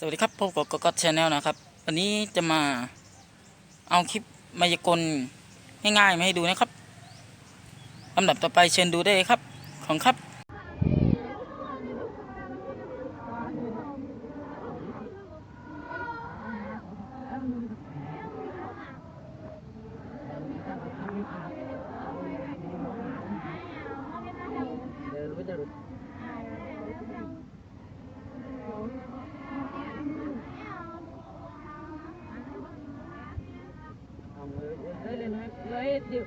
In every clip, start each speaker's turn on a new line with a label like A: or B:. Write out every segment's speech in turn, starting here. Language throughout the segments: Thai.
A: สวัสดีครับพบกับก็ก็ชาแนลนะครับ วันนี้จะมาเอาคลิปมายากลง่ายๆมาให้ดูนะครับลำดับต่อไปเชิญดูได้เลยครับ ของครับ って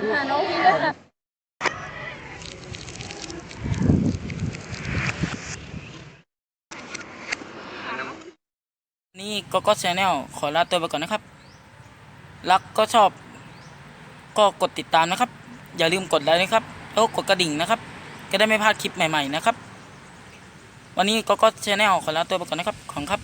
A: นี่ก็ก็ชาแนลขอลาตัวไปก่อนนะครับ รักก็ชอบ ก็กดติดตามนะครับ อย่าลืมกดไลค์นะครับ แล้วก็กดกระดิ่งนะครับ จะได้ไม่พลาดคลิปใหม่ ๆ นะครับ วันนี้ก็ก็ชาแนลขอลาตัวไปก่อนนะครับ ของครับ